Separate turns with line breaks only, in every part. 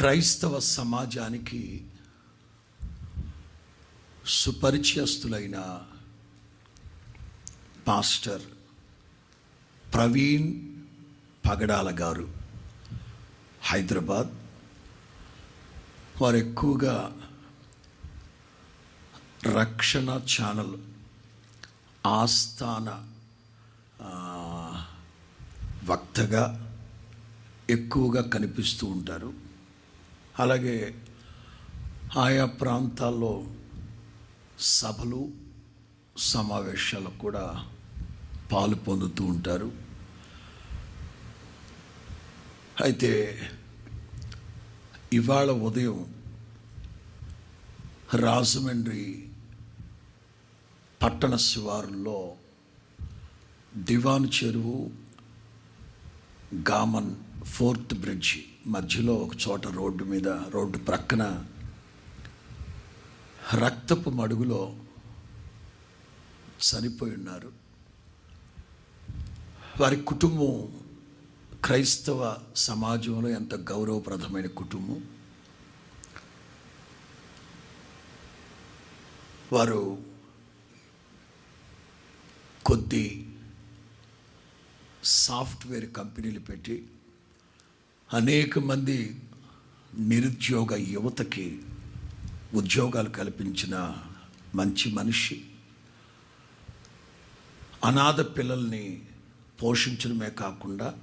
క్రైస్తవ సమాజానికి సుపరిచయస్తులైన పాస్టర్ ప్రవీణ్ పగడాల గారు హైదరాబాద్. వారు ఎక్కువగా రక్షణ ఛానల్ ఆస్థాన వక్తగా ఎక్కువగా కనిపిస్తూ ఉంటారు. అలాగే ఆయా ప్రాంతాల్లో సభలు సమావేశాలకు కూడా పాలు పొందుతూ ఉంటారు. అయితే ఇవాళ ఉదయం రాజమండ్రి పట్టణ శివారుల్లో దివాన్ చెరువు గామన్ ఫోర్త్ బ్రిడ్జి మధ్యలో ఒక చోట రోడ్డు మీద రోడ్డు ప్రక్కన రక్తపు మడుగులో చనిపోయి ఉన్నారు. వారి కుటుంబం క్రైస్తవ సమాజంలో ఎంత గౌరవప్రదమైన కుటుంబం. వారు కొద్ది సాఫ్ట్వేర్ కంపెనీలు పెట్టి అనేక మంది నిరుద్యోగ యువతకి ఉద్యోగాలు కల్పించిన మంచి మనిషి. అనాథ పిల్లల్ని పోషించడమే కాకుండా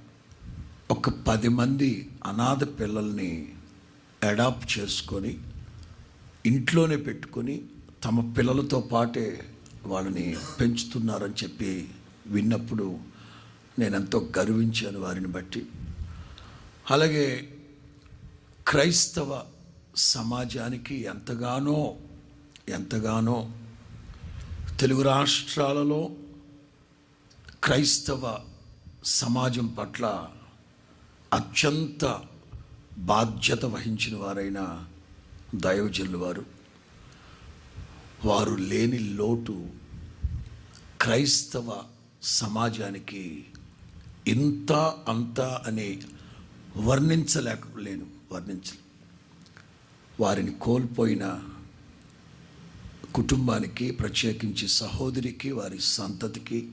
ఒక పది మంది అనాథ పిల్లల్ని అడాప్ట్ చేసుకొని ఇంట్లోనే పెట్టుకొని తమ పిల్లలతో పాటే వాళ్ళని పెంచుతున్నారని చెప్పి విన్నప్పుడు నేను ఎంతో గర్వించాను వారిని బట్టి. అలాగే క్రైస్తవ సమాజానికి ఎంతగానో ఎంతగానో తెలుగు రాష్ట్రాలలో క్రైస్తవ సమాజం పట్ల అత్యంత బాధ్యత వహించిన వారైన దైవజనులు వారు. వారు లేని లోటు క్రైస్తవ సమాజానికి ఇంత అంత అని వర్ణించలేకలేను వర్ణించ వారిని కోల్పోయిన కుటుంబానికి ప్రత్యేకించి సహోదరికి వారి సంతతికి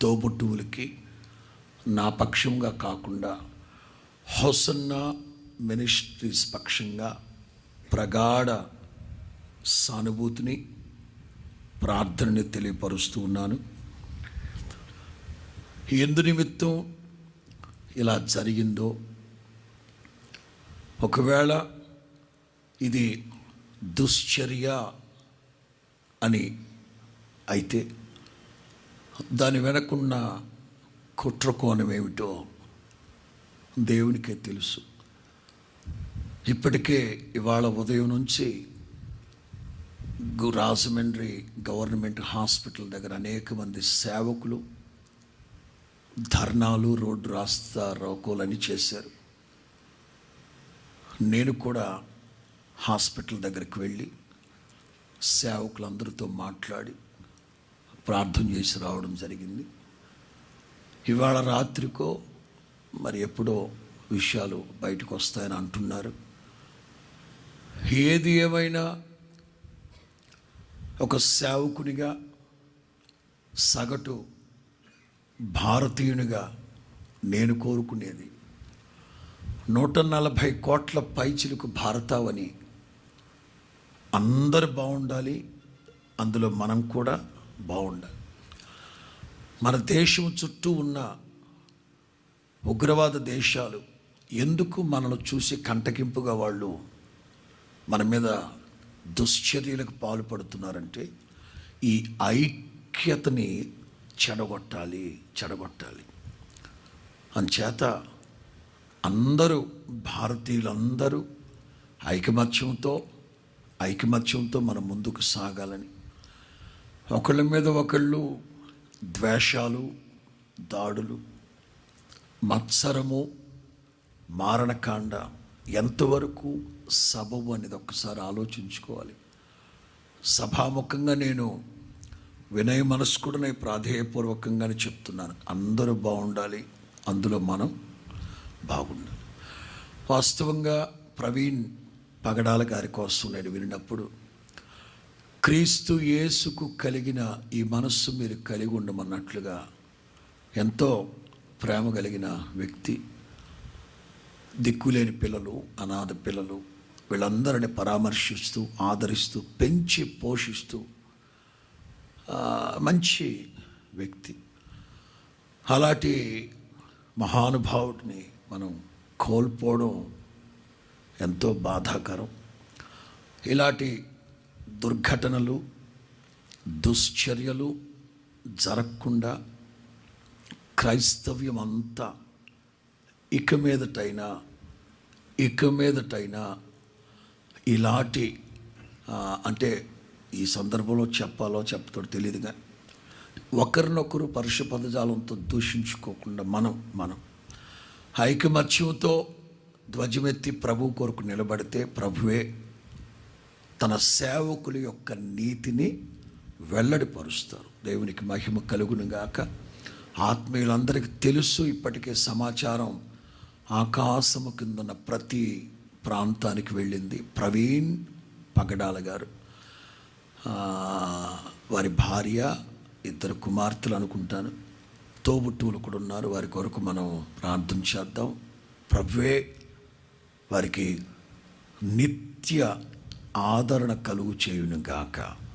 తోబుట్టువులకి నా పక్షంగా కాకుండా హోసన్న మినిస్ట్రీస్ పక్షంగా ప్రగాఢ సానుభూతిని ప్రార్థనని తెలియపరుస్తూ ఉన్నాను. ఎందు నిమిత్తం ఇలా జరిగిందో ఒకవేళ ఇది దుశ్చర్య అని అయితే దాని వెనకున్న కుట్రకోణం ఏమిటో దేవునికే తెలుసు. ఇప్పటికే ఇవాళ ఉదయం నుంచి గు- రాజమండ్రి గవర్నమెంట్ హాస్పిటల్ దగ్గర అనేక మంది సేవకులు ధర్నాలు రోడ్డు రాస్తా రోకోలని చేశారు. నేను కూడా హాస్పిటల్ దగ్గరికి వెళ్ళి సేవకులందరితో మాట్లాడి ప్రార్థన చేసి రావడం జరిగింది. ఇవాళ రాత్రికో మరి ఎప్పుడో విషయాలు బయటకు వస్తాయని అంటున్నారు. ఏది ఏమైనా ఒక సేవకునిగా సగటు భారతీయునిగా నేను కోరుకునేది నూట నలభై కోట్ల పైచిలకు భారతావని అందరు బాగుండాలి అందులో మనం కూడా బాగుండాలి మన దేశం చుట్టూ ఉన్న ఉగ్రవాద దేశాలు ఎందుకు మనను చూసి కంటకింపుగా వాళ్ళు మన మీద దుశ్చర్యలకు పాల్పడుతున్నారంటే ఈ ఐక్యతని చెడగొట్టాలి చెడగొట్టాలి. అంచేత అందరూ భారతీయులందరూ ఐకమత్యంతో ఐకమత్యంతో మనం ముందుకు సాగాలని. ఒకళ్ళ మీద ఒకళ్ళు ద్వేషాలు దాడులు మత్సరము మారణకాండ ఎంతవరకు సబబు అనేది ఒక్కసారి ఆలోచించుకోవాలి. సభాముఖంగా నేను వినయ మనస్కుడనే ప్రాధేయపూర్వకంగానే చెప్తున్నాను. అందరూ బాగుండాలి. అందులో మనం బాగుండు. వాస్తవంగా ప్రవీణ్ పగడాల గారి కోసం నేను విన్నప్పుడు క్రీస్తు యేసుకు కలిగిన ఈ మనస్సు మీరు కలిగి ఉండమన్నట్లుగా ఎంతో ప్రేమ కలిగిన వ్యక్తి దిక్కులేని పిల్లలు అనాథ పిల్లలు వీళ్ళందరిని పరామర్శిస్తూ ఆదరిస్తూ పెంచి పోషిస్తూ మంచి వ్యక్తి. అలాంటి మహానుభావుడిని మనం కోల్పోవడం ఎంతో బాధాకరం. ఇలాంటి దుర్ఘటనలు దుశ్చర్యలు జరగకుండా క్రైస్తవ్యం అంతా ఇక మీదటైనా ఇక మీదటైనా ఇలాంటి అంటే ఈ సందర్భంలో చెప్పాలో చెప్పతో తెలియదు కానీ ఒకరినొకరు పరుష పదజాలంతో దూషించుకోకుండా మనం మనం ఐకమత్యంతో ధ్వజమెత్తి ప్రభు కొరకు నిలబడితే ప్రభువే తన సేవకుల యొక్క నీతిని వెల్లడిపరుస్తారు. దేవునికి మహిమ కలుగును గాక ఆత్మీయులందరికీ తెలుసు ఇప్పటికే సమాచారం ఆకాశము కిందన్న ప్రతి ప్రాంతానికి వెళ్ళింది. ప్రవీణ్ పగడాల గారు. వారి భార్య ఇద్దరు కుమార్తెలు అనుకుంటాను. తోబుట్టువులు కూడా ఉన్నారు. వారి కొరకు మనం ప్రార్థన చేద్దాం. ప్రభువే వారికి నిత్య ఆదరణ కలుగు చేయును గాక